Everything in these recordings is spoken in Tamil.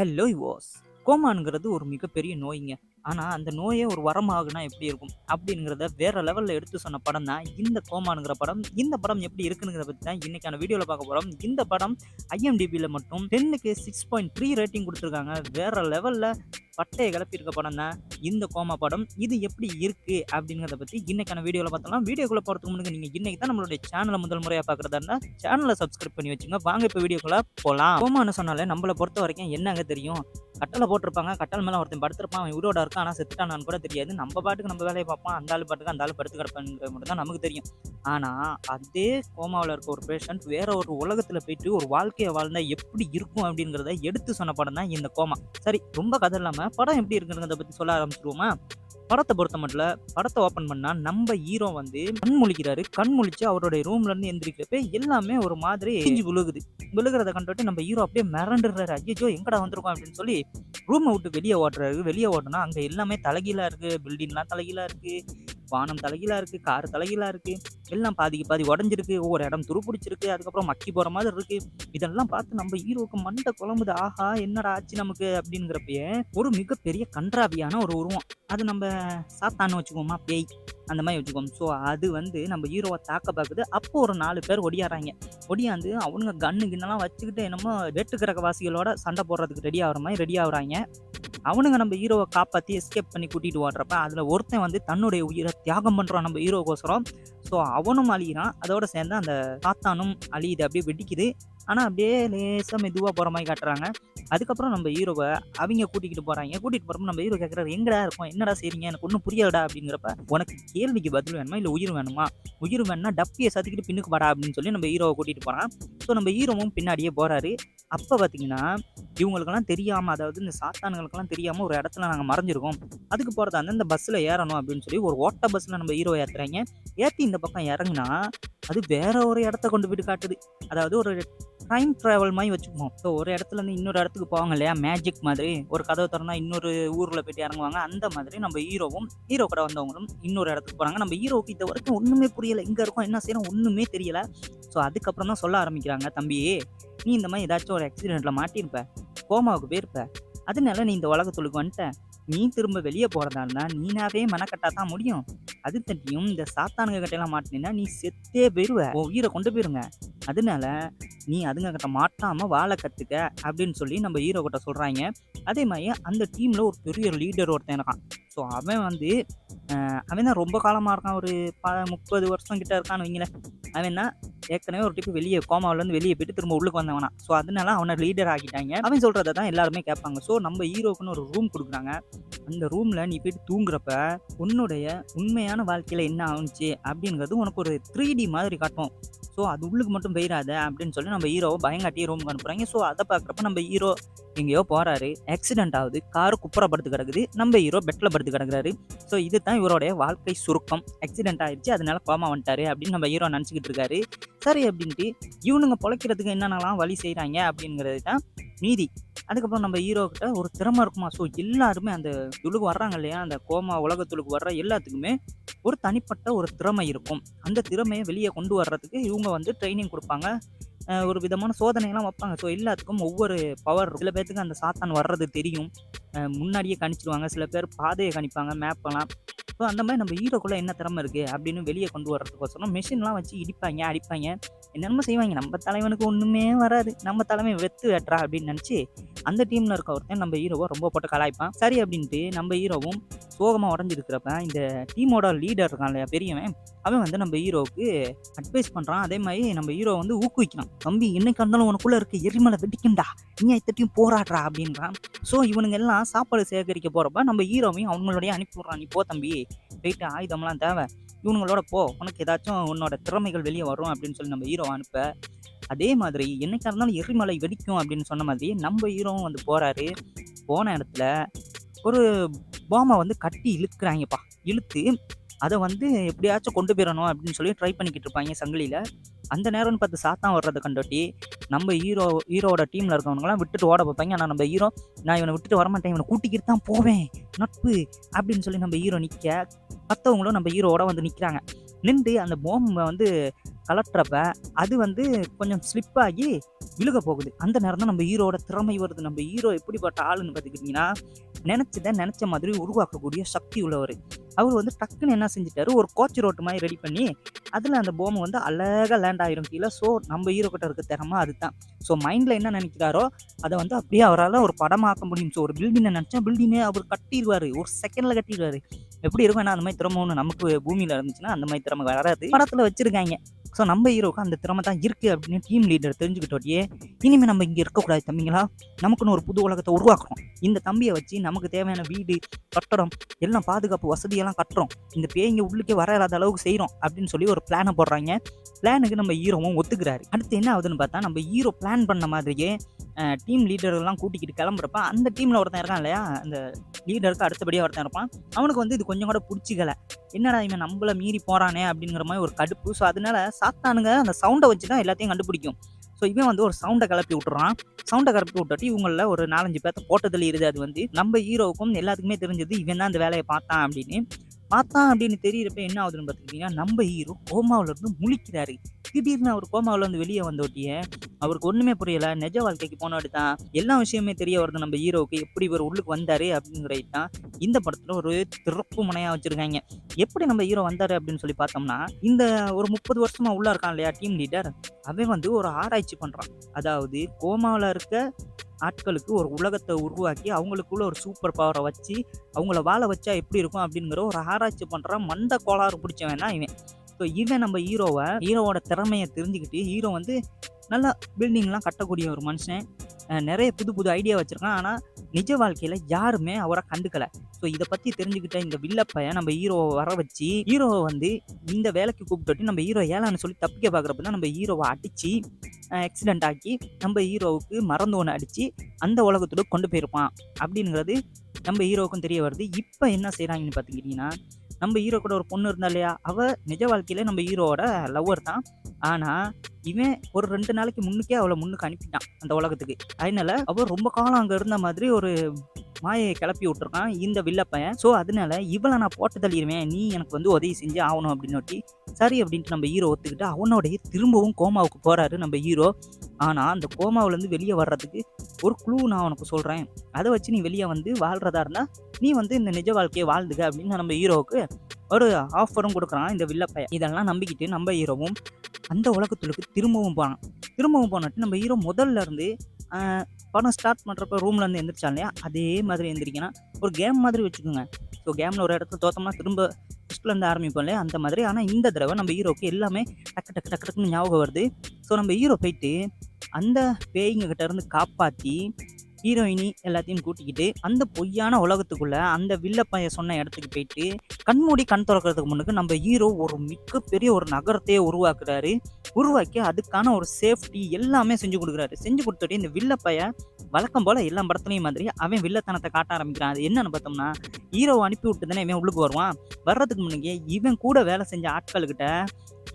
ஹலோ இவாஸ் கோமானுங்கிறது ஒரு மிகப்பெரிய நோய்ங்க. ஆனால் அந்த நோயே ஒரு வரமாகுனா எப்படி இருக்கும்? அப்படிங்கிறத வேற லெவலில் எடுத்து சொன்ன படம் தான் இந்த கோமானுங்கிற படம். இந்த படம் எப்படி இருக்குங்கிறத பற்றி தான் இன்றைக்கான வீடியோவில் பார்க்க போகிறோம் இந்த படம் ஐஎம்டிபியில் மட்டும் டென்னுக்கு சிக்ஸ் பாயிண்ட் த்ரீ ரேட்டிங் கொடுத்துருக்காங்க. வேற லெவலில் பட்டையை கிளப்பியிருக்க படம் தான் இந்த கோமா படம். இது எப்படி இருக்குது அப்படிங்கிறத பற்றி இன்றைக்கான வீடியோவில் பார்த்தோம்னா வீடியோக்குள்ளே போகிறதுக்கு முன்னாடி நீங்கள் இன்றைக்கி தான் நம்மளுடைய சேனலை முதல் முறையாக பார்க்குறதா இருந்தால் சேனலை சப்ஸ்கிரைப் பண்ணி வச்சுங்க. வாங்க இப்போ வீடியோக்குள்ளே போகலாம் கோமான்னு சொன்னாலே நம்மளை பொறுத்த வரைக்கும் என்னங்க தெரியும்? கட்டளை போட்டிருப்பாங்க. கட்டல் மேலே ஒருத்தன் படுத்திருப்பான். அவன் உயிரோட இருக்கான். ஆனால் செத்துட்டானான்னு கூட தெரியாது. நம்ம பாட்டுக்கு நம்ம வேலையை பார்ப்போம் அந்த ஆள் பாட்டுக்கு அந்த ஆள் படுத்து கிடப்பாங்கிறது மட்டும் தான் நமக்கு தெரியும். ஆனால் அதே கோமாவில் இருக்க ஒரு பேஷண்ட் வேற ஒரு உலகத்தில் போயிட்டு ஒரு வாழ்க்கையை வாழ்ந்தா எப்படி இருக்கும் அப்படிங்கிறத எடுத்து சொன்ன படம் தான் இந்த கோமா. சரி ரொம்ப கதை இல்லாமல் படம் எப்படி இருக்குங்கிறத பற்றி சொல்ல ஆரம்பிச்சிருவோமா? படத்தை பொறுத்த மட்டும் படத்தை ஓப்பன் பண்ணா நம்ம ஹீரோ வந்து கண் முழிக்கிறாரு. கண் முழிச்சு அவருடைய ரூம்ல இருந்து எந்திரிக்கிறப்ப எல்லாமே ஒரு மாதிரி எரிஞ்சு விழுகுது. விழுகிறத கண்டுட்டு நம்ம ஹீரோ அப்படியே மிரண்டுறாரு. ஐயோ எங்கடா வந்திருக்கோம் அப்படின்னு சொல்லி ரூமை விட்டு வெளியே ஓட்டுறாரு வெளியே ஓட்டுனா அங்க எல்லாமே தலைகீழா இருக்கு. பில்டிங்லாம் தலைகீழா இருக்கு. வானம் தலைகீழாக இருக்குது கார் தலைகீழாக இருக்குது எல்லாம் பாதிக்கு பாதி உடஞ்சிருக்கு ஒவ்வொரு இடம் துருப்பிடிச்சிருக்கு அதுக்கப்புறம் மக்கி போகிற மாதிரி இருக்குது இதெல்லாம் பார்த்து நம்ம ஹீரோவுக்கு மண்டை குழம்புது. ஆஹா என்னடா ஆச்சு நமக்கு? அப்படிங்கிறப்பயே ஒரு மிகப்பெரிய கன்றாவியான ஒரு உருவம். அது நம்ம சாத்தான்னு வச்சுக்கோமா பேய். அந்த மாதிரி வச்சுக்கோம் ஸோ அது வந்து நம்ம ஹீரோவை தாக்க பார்க்குது. அப்போ ஒரு நாலு பேர் ஒடியாறாங்க. ஒடியாந்து அவனுங்க கண்ணு கிண்ணெல்லாம் வச்சுக்கிட்டு என்னமோ வெட்டுக்கிழக்க வாசிகளோட சண்டை போடுறதுக்கு ரெடி ஆகிற மாதிரி ரெடி ஆகுறாங்க. அவனுங்க நம்ம ஹீரோவை காப்பாற்றி எஸ்கேப் பண்ணி கூட்டிகிட்டு ஓடுறப்ப அதில் ஒருத்தன் வந்து தன்னுடைய உயிரை தியாகம் பண்ணுறான் நம்ம ஹீரோக்கோசரம். ஸோ அவனும் அழிகிறான் அதோட சேர்ந்து அந்த சாத்தானும் அழியுது அப்படியே வெடிக்குது. ஆனால் அப்படியே லேசாக மெதுவாக போகிற மாதிரி காட்டுறாங்க. அதுக்கப்புறம் நம்ம ஹீரோவை அவங்க கூட்டிகிட்டு போகிறாங்க கூட்டிகிட்டு போகிறப்ப நம்ம ஹீரோ கேட்குறாரு எங்கடா இருக்கும்? என்னடா செய்றீங்க? எனக்கு ஒன்றும் புரியலடா அப்படிங்கிறப்ப உனக்கு கேள்விக்கு பதில் வேணுமா? இல்லை உயிர் வேணுமா? உயிர் வேணும்னா டப்பியை சத்திக்கிட்டு பின்னுக்கு வாடா அப்படின்னு சொல்லி நம்ம ஹீரோவை கூட்டிகிட்டு போகிறான் ஸோ நம்ம ஹீரோவும் பின்னாடியே போகிறாரு அப்போ பார்த்தீங்கன்னா இவங்களுக்கெல்லாம் தெரியாமல் அதாவது இந்த சாத்தானுங்களுக்கெல்லாம் தெரியாமல் ஒரு இடத்துல நாங்கள் மறைஞ்சிருக்கோம். அதுக்கு போகிறதா இருந்தால் இந்த பஸ்ஸில் ஏறணும் அப்படின்னு சொல்லி ஒரு ஓட்ட பஸ்ஸில் நம்ம ஹீரோ ஏற்றுறாங்க ஏற்றி இந்த பக்கம் இறங்குனா அது வேற ஒரு இடத்த கொண்டு போயிட்டு காட்டுது. அதாவது ஒரு டைம் ட்ராவல் மாதிரி வச்சுக்குவோம். ஸோ ஒரு இடத்துல இருந்து இன்னொரு இடத்துக்கு போவாங்க இல்லையா? மேஜிக் மாதிரி. ஒரு கதவை திறந்தா இன்னொரு ஊரில் போயிட்டு இறங்குவாங்க. அந்த மாதிரி நம்ம ஹீரோவும் ஹீரோ கூட வந்தவங்களும் இன்னொரு இடத்துக்கு போகிறாங்க நம்ம ஹீரோக்கு இது வரைக்கும் ஒன்றுமே புரியலை. இங்கே இருக்கோம்? என்ன செய்யணும் ஒன்றுமே தெரியல. ஸோ அதுக்கப்புறம் தான் சொல்ல ஆரம்பிக்கிறாங்க. தம்பி நீ இந்த மாதிரி ஏதாச்சும் ஒரு ஆக்சிடெண்ட்டில் மாட்டியிருப்ப. கோமாவுக்கு போயிருப்ப. அதனால நீ இந்த உலகத்துக்கு வந்துட்ட. நீ திரும்ப வெளியே போகிறதா இருந்தால் நீனாவே மெனக்கட்டா தான் முடியும். அது தட்டியும் இந்த சாத்தானுங்க கிட்டலாம் மாட்டினா நீ செத்தே போயிடுவ உன் உயிரை கொண்டு போயிருங்க. அதனால நீ அதுங்க கிட்ட மாட்டாம வாழை கற்றுக்க அப்படின்னு சொல்லி நம்ம ஹீரோ கிட்ட சொல்றாங்க. அதே மாதிரி அந்த டீம்ல ஒரு பெரிய லீடர் ஒருத்தன் இருக்கான். ஸோ அவன் வந்து அவன் தான் ரொம்ப காலமாக இருக்கான். ஒரு ப முப்பது வருஷம் கிட்ட இருக்கான்னு வைங்களேன் அவன் தான் ஏற்கனவே ஒரு டிப்பு வெளியே கோமாவிலேருந்து வெளியே போயிட்டு திரும்ப உள்ளுக்கு வந்தவனா. ஸோ அதனால அவனை லீடர் ஆக்கிட்டாங்க. அவன் சொல்கிறத தான் எல்லாருமே கேட்பாங்க. ஸோ நம்ம ஹீரோக்குன்னு ஒரு ரூம் கொடுக்குறாங்க. அந்த ரூமில் நீ போயிட்டு தூங்குறப்ப உன்னுடைய உண்மையான வாழ்க்கையில் என்ன ஆகுனுச்சு அப்படிங்கிறது உனக்கு ஒரு த்ரீ டி மாதிரி காட்டும். ஸோ அது உள்ளுக்கு மட்டும் போயிடாத அப்படின்னு சொல்லி நம்ம ஹீரோவை பயங்காட்டி ரூமுக்கு அனுப்புகிறாங்க ஸோ அதை பார்க்குறப்ப நம்ம ஹீரோ எங்கேயோ போகிறாரு ஆக்சிடென்ட் ஆகுது. காரு குப்புற படுத்து கிடக்குது. நம்ம ஹீரோ பெட்டில் படுத்து கிடக்குறாரு. ஸோ இது தான் இவருடைய வாழ்க்கை சுருக்கம். ஆக்சிடென்ட் ஆயிடுச்சு அதனால கோமா வந்துட்டாரு அப்படின்னு நம்ம ஹீரோ நினச்சிக்கிட்டு இருக்காரு. சரி அப்படின்ட்டு இவனுங்க பொழைக்கிறதுக்கு என்னென்னலாம் வழி செய்கிறாங்க அப்படிங்கிறது தான் மீதி. அதுக்கப்புறம் நம்ம ஹீரோ கிட்ட ஒரு திறமை இருக்குமா? ஸோ எல்லாருமே அந்த துளுக்கு வர்றாங்க இல்லையா? அந்த கோமா உலகத்துளுக்கு வர்ற எல்லாத்துக்குமே ஒரு தனிப்பட்ட ஒரு திறமை இருக்கும். அந்த திறமையை வெளியே கொண்டு வர்றதுக்கு இவங்க வந்து ட்ரைனிங் கொடுப்பாங்க. ஒரு விதமான சோதனைகள்லாம் வைப்பாங்க. ஸோ எல்லாத்துக்கும் ஒவ்வொரு பவர் சில பேர்த்துக்கு அந்த சாத்தான் வர்றது தெரியும். முன்னாடியே கணிச்சிடுவாங்க சில பேர் பாதையை கணிப்பாங்க மேப்பெல்லாம் ஸோ அந்த மாதிரி நம்ம ஹீரோக்குள்ளே என்ன திறமை இருக்குது அப்படின்னு வெளியே கொண்டு வர்றதுக்கோசரம் மிஷின்லாம் வச்சு இடிப்பாங்க அடிப்பாங்க. என்னென்னமோ செய்வாங்க? நம்ம தலைவனுக்கு ஒன்றுமே வராது. நம்ம தலைமை வெத்து வெட்டுறா அப்படின்னு நினச்சி அந்த டீமில் இருக்க ஒருத்தன் நம்ம ஹீரோவை ரொம்ப போட்டு கலாய்ப்பான். சரி அப்படின்ட்டு நம்ம ஹீரோவும் சோகமாக உடஞ்சிருக்கிறப்ப இந்த டீமோட லீடர் இருக்கான் இல்லையா பெரியவன் அவன் வந்து நம்ம ஹீரோவுக்கு அட்வைஸ் பண்ணுறான் அதே மாதிரி நம்ம ஹீரோ வந்து ஊக்குவிக்கிறான். தம்பி என்னைக்கு இருந்தாலும் உனக்குள்ளே இருக்க எரிமலை வெடிக்கும்டா. நீ இத்தட்டையும் போராடுறா அப்படின்றான். ஸோ இவனுங்க எல்லாம் சாப்பாடு சேகரிக்க போகிறப்ப நம்ம ஹீரோவையும் அவங்களுடைய அனுப்பி விட்றான். நீ போ தம்பி. போயிட்டு ஆயுதம்லாம் தேவை. இவனுங்களோட போ உனக்கு ஏதாச்சும் உன்னோட திறமைகள் வெளியே வரும் அப்படின்னு சொல்லி நம்ம ஹீரோ அனுப்ப அதே மாதிரி என்னைக்கா இருந்தாலும் எரிமலை வெடிக்கும் அப்படின்னு சொன்ன மாதிரி நம்ம ஹீரோவும் வந்து போகிறாரு போன இடத்துல ஒரு பாமை வந்து கட்டி இழுக்கிறாங்கப்பா. இழுத்து அதை வந்து எப்படியாச்சும் கொண்டு போயிடணும் அப்படின்னு சொல்லி ட்ரை பண்ணிக்கிட்டு இருப்பாங்க சங்கிலியில். அந்த நேரம்னு பார்த்து சாத்தான் வர்றதை கண்டோட்டி. நம்ம ஹீரோ ஹீரோட டீமில் இருக்கவங்களாம் விட்டுட்டு ஓட பார்ப்பாங்க ஆனால் நம்ம ஹீரோ நான் இவனை விட்டுட்டு வரமாட்டேன் இவனை கூட்டிக்கிட்டு தான் போவேன். நட்பு அப்படின்னு சொல்லி நம்ம ஹீரோ நிற்க மற்றவங்களும் நம்ம ஹீரோவோட வந்து நிற்கிறாங்க நின்று அந்த போம்பை வந்து கலட்டுறப்ப அது வந்து கொஞ்சம் ஸ்லிப் ஆகி விழுக போகுது. அந்த நேரம் தான் நம்ம ஹீரோட திறமை வருது. நம்ம ஹீரோ எப்படிப்பட்ட ஆளுன்னு பார்த்துக்கிட்டிங்கன்னா நினச்சதை நினச்ச மாதிரி உருவாக்கக்கூடிய சக்தி உள்ளவர். அவர் வந்து டக்குன்னு என்ன செஞ்சிட்டாரு? ஒரு கோச் ரோட்டு மாதிரி ரெடி பண்ணி அதில் அந்த போமை வந்து அழகாக லேண்ட் ஆகிரும் கீழே. ஸோ நம்ம ஹீரோ கிட்ட இருக்க திறமை அதுதான். ஸோ மைண்டில் என்ன நினைக்கிறாரோ அதை வந்து அப்படியே அவரால் ஒரு படமாக்க முடியும். ஸோ ஒரு பில்டிங்கை நினச்சா பில்டிங்கை அவர் கட்டிடுவார் ஒரு செகண்டில் கட்டிடுவார் எப்படி இருக்கும் ஏன்னா அந்த மாதிரி திறமை ஒன்று நமக்கு பூமியில் இருந்துச்சுன்னா அந்த மாதிரி திறமை வராது. படத்தில் வச்சுருக்காங்க. ஸோ நம்ம ஹீரோக்கு அந்த திறமை தான் இருக்குது அப்படின்னு டீம் லீடர் தெரிஞ்சுக்கிட்டோட்டியே இனிமேல் நம்ம இங்கே இருக்கக்கூடாது தம்பிங்களா? நமக்குன்னு ஒரு புது உலகத்தை உருவாக்குறோம் இந்த தம்பியை வச்சு நமக்கு தேவையான வீடு கட்டடம் எல்லாம் பாதுகாப்பு வசதியெல்லாம் கட்டுறோம். இந்த பேய்ங்க உள்ளுக்கே வராத அளவுக்கு செய்கிறோம் அப்படின்னு சொல்லி ஒரு பிளானை போடுறாங்க. பிளானுக்கு நம்ம ஹீரோவும் ஒத்துக்கிறாரு. அடுத்து என்ன ஆகுதுன்னு பார்த்தா நம்ம ஹீரோ பிளான் பண்ண மாதிரியே டீம் லீடர்லாம் கூட்டிக்கிட்டு கிளம்புறப்ப அந்த டீமில் ஒருத்தன் இருக்கான் இல்லையா? அந்த லீடருக்கு அடுத்தபடியாக ஒருத்தன் இருப்பான். அவனுக்கு வந்து இது கொஞ்சம் கூட பிடிச்சிக்கல. என்னடா இவன் நம்மள மீறி போகிறானே அப்படிங்கிற மாதிரி ஒரு கடுப்பு. ஸோ அதனால சாத்தானுங்க அந்த சவுண்டை வச்சு தான் எல்லாத்தையும் கண்டுபிடிக்கும். ஸோ இவன் வந்து ஒரு சவுண்டை கிளப்பி விட்டுறான். சவுண்டை கிளப்பி விட்டுட்டு இவங்கள ஒரு நாலஞ்சு பேர்த்த போட்டதில் இருது அது வந்து நம்ம ஹீரோவுக்கும் எல்லாத்துக்குமே தெரிஞ்சது இவன் தான் அந்த வேலையை பார்த்தான் அப்படின்னு. பார்த்தான் அப்படின்னு தெரியிறப்ப என்ன ஆகுதுன்னு பார்த்துக்கிட்டிங்கன்னா நம்ம ஹீரோ கோமாவிலேருந்து முழிக்கிறாரு. திடீர்னு அவர் கோமாவில் வந்து வெளியே வந்தோட்டியே அவருக்கு ஒன்றுமே புரியல. நிஜ வாழ்க்கைக்கு போனோடு தான் எல்லா விஷயமே தெரிய வருது. நம்ம ஹீரோவுக்கு எப்படி இவர் உள்ளுக்கு வந்தார் அப்படிங்கிறது தான் இந்த படத்தில் ஒரு திறப்பு முனையாக வச்சுருக்காங்க. எப்படி நம்ம ஹீரோ வந்தார் அப்படின்னு சொல்லி பார்த்தோம்னா இந்த ஒரு முப்பது வருஷமாக உள்ளே இருக்கான் இல்லையா டீம் லீடர்? அவன் வந்து ஒரு ஆராய்ச்சி பண்ணுறான் அதாவது கோமாவில் இருக்க ஆட்களுக்கு ஒரு உலகத்தை உருவாக்கி அவங்களுக்குள்ள ஒரு சூப்பர் பவரை வச்சு அவங்கள வாழ வச்சா எப்படி இருக்கும் அப்படிங்கிற ஒரு ஆராய்ச்சி பண்ணுறான் மண்ட கோளாறு பிடிச்சவன் தான் இவன். ஸோ இவன் நம்ம ஹீரோவை ஹீரோவோட திறமையை தெரிஞ்சுக்கிட்டு ஹீரோ வந்து நல்லா பில்டிங்லாம் கட்டக்கூடிய ஒரு மனுஷன். நிறைய புது புது ஐடியா வச்சுருக்கான். ஆனால் நிஜ வாழ்க்கையில் யாருமே அவரை கண்டுக்கலை. ஸோ இதை பற்றி தெரிஞ்சுக்கிட்ட இந்த வில்லப்பையை நம்ம ஹீரோவை வர வச்சு ஹீரோவை வந்து இந்த வேலைக்கு கூப்பிட்டு நம்ம ஹீரோ ஏழான்னு சொல்லி தப்பிக்க பார்க்குறப்ப தான் நம்ம ஹீரோவை அடித்து ஆக்சிடென்ட் ஆக்கி நம்ம ஹீரோவுக்கு மறந்து ஒன்று அடித்து அந்த உலகத்தோடு கொண்டு போயிருப்பான். அப்படிங்கிறது நம்ம ஹீரோவுக்கும் தெரிய வருது. இப்போ என்ன செய்கிறாங்கன்னு பார்த்துக்கிட்டிங்கன்னா நம்ம ஹீரோ கூட ஒரு பொண்ணு இருந்தா இல்லையா? அவ நிஜ வாழ்க்கையில நம்ம ஹீரோவோட லவ்வர் தான். ஆனால் இவன் ஒரு ரெண்டு நாளைக்கு முன்னுக்கே அவளை முன்னுக்கு அனுப்பிட்டான் அந்த உலகத்துக்கு. அதனால அவள் ரொம்ப காலம் அங்கே இருந்த மாதிரி ஒரு மாயை கிளப்பி விட்டுருக்கான் இந்த வில்லப்பையன் ஸோ அதனால இவளை நான் போட்டு தள்ளிடுவேன். நீ எனக்கு வந்து உதவி செஞ்சு ஆகணும் அப்படின்னு சரி அப்படின்ட்டு நம்ம ஹீரோ ஒத்துக்கிட்டு அவனோடைய திரும்பவும் கோமாவுக்கு போகிறாரு நம்ம ஹீரோ. ஆனால் அந்த கோமாவிலேருந்து வெளியே வர்றதுக்கு ஒரு குழு நான் உனக்கு சொல்கிறேன் அதை வச்சு நீ வெளியே வந்து வாழ்கிறதா இருந்தால் நீ வந்து இந்த நிஜ வாழ்க்கையை வாழ்ந்துக அப்படின்னு நம்ம ஹீரோவுக்கு ஒரு ஆஃபரும் கொடுக்குறான் இந்த வில்லப்பைய இதெல்லாம் நம்பிக்கிட்டு நம்ம ஹீரோவும் அந்த உலகத்துக்கு திரும்பவும் போனான் திரும்பவும் போனட்டு நம்ம ஹீரோ முதல்ல இருந்து படம் ஸ்டார்ட் பண்ணுறப்ப ரூம்ல இருந்து எந்திரிச்சான் இல்லையா? அதே மாதிரி எந்திரிக்கணும் ஒரு கேம் மாதிரி வச்சுக்கோங்க. ஸோ கேமில் ஒரு இடத்துல தோத்தோம்னா திரும்ப ஃபஸ்ட்ல இருந்து ஆரம்பிப்போம் இல்லையா? அந்த மாதிரி. ஆனால் இந்த தடவை நம்ம ஹீரோக்கு எல்லாமே டக்கு டக்கு டக்கு டக்குன்னு ஞாபகம் வருது. ஸோ நம்ம ஹீரோ போயிட்டு அந்த பேய்ங்க கிட்ட இருந்து காப்பாற்றி ஹீரோயினி எல்லாத்தையும் கூட்டிக்கிட்டு அந்த பொய்யான உலகத்துக்குள்ள அந்த வில்லப்பைய சொன்ன இடத்துக்கு போயிட்டு கண்மூடி கண் திறக்கிறதுக்கு முன்னுக்கு நம்ம ஹீரோ ஒரு மிகப்பெரிய ஒரு நகரத்தையே உருவாக்குறாரு. உருவாக்கி அதுக்கான ஒரு சேஃப்டி எல்லாமே செஞ்சு கொடுக்குறாரு. செஞ்சு கொடுத்துட்டு இந்த வில்லப்பைய வழக்கம் போல எல்லா படத்துலையும் மாதிரி அவன் வில்லத்தனத்தை காட்ட ஆரம்பிக்கிறான். அது என்னன்னு பார்த்தோம்னா ஹீரோவை அனுப்பி விட்டு தானே இவன் உள்ளுக்கு வருவான். வர்றதுக்கு முன்னாடியே இவன் கூட வேலை செஞ்ச ஆட்கள்கிட்ட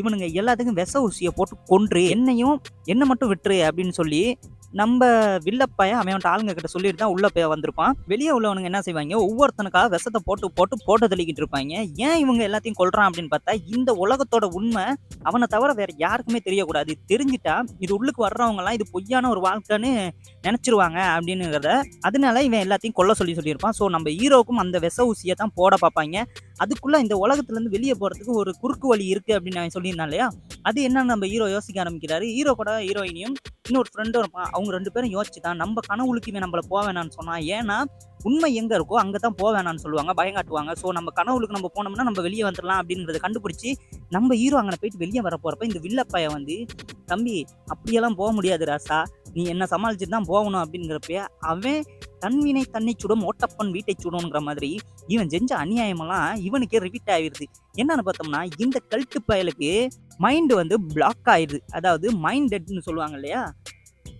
இவனுங்க எல்லாத்துக்கும் விஷ ஊசியை போட்டு கொன்று என்னையும் என்ன மட்டும் விட்டுரு அப்படின்னு சொல்லி நம்ம வில்லப்பைய அவன் ஆளுங்க கிட்ட சொல்லிட்டு தான் உள்ள போய் வந்திருப்பான். வெளியே உள்ளவனுங்க என்ன செய்வாங்க? ஒவ்வொருத்தனுக்காக விஷத்தை போட்டு போட்டு போட்டு தள்ளிக்கிட்டு இருப்பாங்க. ஏன் இவங்க எல்லாத்தையும் கொள்றான் அப்படின்னு பார்த்தா இந்த உலகத்தோட உண்மை அவனை தவிர வேற யாருக்குமே தெரியக்கூடாது. தெரிஞ்சிட்டா இது உள்ளுக்கு வர்றவங்க எல்லாம் இது பொய்யான ஒரு வாழ்க்கைன்னு நினைச்சிருவாங்க அப்படின்னுங்கிறத அதனால இவன் எல்லாத்தையும் கொல்ல சொல்லி சொல்லியிருப்பான். ஸோ நம்ம ஹீரோக்கும் அந்த விஷ ஊசியை தான் போட பார்ப்பாங்க. அதுக்குள்ள இந்த உலகத்துல இருந்து வெளியே போறதுக்கு ஒரு குறுக்கு வழி இருக்கு அப்படின்னு அவன் சொல்லியிருந்தான் இல்லையா? அது என்னன்னு நம்ம ஹீரோ யோசிக்க ஆரம்பிக்கிறாரு. ஹீரோ கூட ஹீரோயினியும் இன்னொரு ஃப்ரெண்டும் இருப்பான் அவங்க ரெண்டு பேரும் யோசிச்சு தான் நம்ம கனவுளுக்கு இவன் நம்மளை போக வேணாம்னு சொன்னால் ஏன்னா உண்மை எங்கே இருக்கோ அங்கே தான் போக வேணாம்னு சொல்லுவாங்க பயங்காட்டுவாங்க. ஸோ நம்ம கனவுளுக்கு நம்ம போனோம்னா நம்ம வெளியே வந்துடலாம் அப்படின்றத கண்டுபிடிச்சி நம்ம ஹீரோ அங்கே போயிட்டு வெளியே வர போகிறப்ப இந்த வில்லப்பைய வந்து தம்பி அப்படியெல்லாம் போக முடியாது ராசா. நீ என்ன சமாளிச்சுட்டு தான் போகணும் அப்படிங்கிறப்ப அவன் தன்வினை தன்னை சுடும் ஓட்டப்பன் வீட்டை சுடும்ங்கிற மாதிரி இவன் செஞ்ச அநியாயமெல்லாம் இவனுக்கே ரிப்பீட் ஆகிருது என்னன்னு பார்த்தோம்னா இந்த கல்ட்டு பயலுக்கு மைண்டு வந்து பிளாக் ஆயிடுது. அதாவது மைண்ட் டெட்னு சொல்லுவாங்க இல்லையா?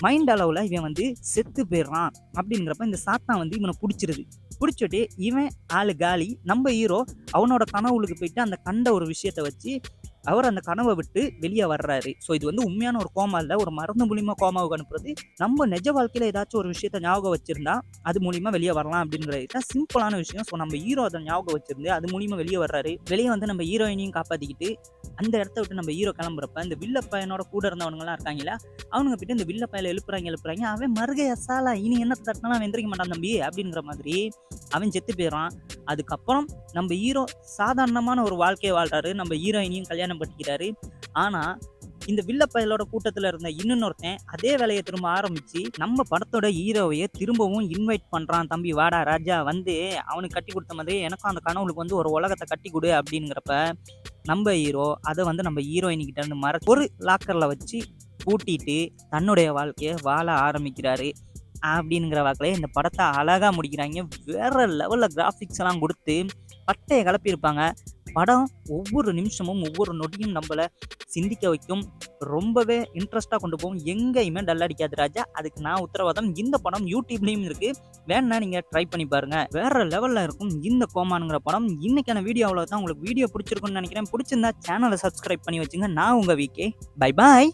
மைண்ட் அளவில் இவன் வந்து செத்து போயிடுறான் அப்படிங்கிறப்ப இந்த சாத்தான் வந்து இவனை பிடிச்சிருது. பிடிச்சிட்டு இவன் ஆளு காலி. நம்ம ஹீரோ அவனோட கனவுளுக்கு போயிட்டு அந்த கண்ட ஒரு விஷயத்த வச்சு அவர் அந்த கனவை விட்டு வெளியே வர்றாரு. ஸோ இது வந்து உண்மையான ஒரு கோமா இல்லை ஒரு மருந்து மூலியமா கோமாவுக்கு அனுப்புறது. நம்ம நிஜ வாழ்க்கையில் ஏதாச்சும் ஒரு விஷயத்த ஞாபகம் வச்சிருந்தா அது மூலியமா வெளியே வரலாம் அப்படிங்கிறது தான் சிம்பிளான விஷயம். ஸோ நம்ம ஹீரோ அதை ஞாபகம் வச்சிருந்து அது மூலியமா வெளியே வர்றாரு. வெளியே வந்து நம்ம ஹீரோயினையும் காப்பாற்றிக்கிட்டு அந்த இடத்த விட்டு நம்ம ஹீரோ கிளம்புறப்ப இந்த வில்ல பையனோட கூட இருந்தவனுங்கலாம் இருக்காங்களா அவனுங்க போயிட்டு இந்த வில்ல பையில எழுப்புறாங்க எழுப்புறாங்க. அவன் மருகை எசாலா இனி என்ன தட்டினாலும் அவன் எந்திரிக்க மாட்டான் தம்பி அப்படிங்கிற மாதிரி அவன் செத்து போயிடறான். அதுக்கப்புறம் நம்ம ஹீரோ சாதாரணமான ஒரு வாழ்க்கையை வாழ்றாரு. நம்ம ஹீரோயினையும் கல்யாணம் பண்ணிக்கிறாரு ஆனா இந்த வில்லப்பயலோட கூட்டத்தில் இருந்த இன்னொருத்தன் அதே வேலையை திரும்ப ஆரம்பிச்சு நம்ம படத்தோட ஹீரோவையே திரும்பவும் இன்வைட் பண்ணுறான் தம்பி வாடா ராஜா வந்து அவனுக்கு கட்டி கொடுத்த மாதிரி எனக்கும் அந்த கனவுளுக்கு வந்து ஒரு உலகத்தை கட்டி கொடு அப்படிங்கிறப்ப நம்ம ஹீரோ அதை வந்து நம்ம ஹீரோயின்கிட்ட இருந்து மற ஒரு லாக்கரில் வச்சு பூட்டிட்டு தன்னுடைய வாழ்க்கையை வாழ ஆரம்பிக்கிறாரு. அப்படிங்கிற வாக்கில் இந்த படத்தை அழகாக முடிக்கிறாங்க. வேற லெவலில் கிராஃபிக்ஸ் எல்லாம் கொடுத்து பட்டையை கிளப்பியிருப்பாங்க படம் ஒவ்வொரு நிமிஷமும் ஒவ்வொரு நொடியும் நம்மளை சிந்திக்க வைக்கும். ரொம்பவே இன்ட்ரெஸ்டாக கொண்டு போகும். எங்கேயுமே டல் அடிக்காது ராஜா. அதுக்கு நான் உத்தரவாதம். இந்த படம் யூடியூப்லேயும் இருக்கு. வேணா நீங்கள் ட்ரை பண்ணி பாருங்க. வேற லெவலில் இருக்கும் இந்த கோமானுங்கிற படம். இன்னைக்கான வீடியோ அவ்வளோ தான் உங்களுக்கு வீடியோ பிடிச்சிருக்குன்னு நினைக்கிறேன். பிடிச்சிருந்தா சேனலை சப்ஸ்கிரைப் பண்ணி வச்சுங்க. நான் உங்கள் வீக்கே பை பாய்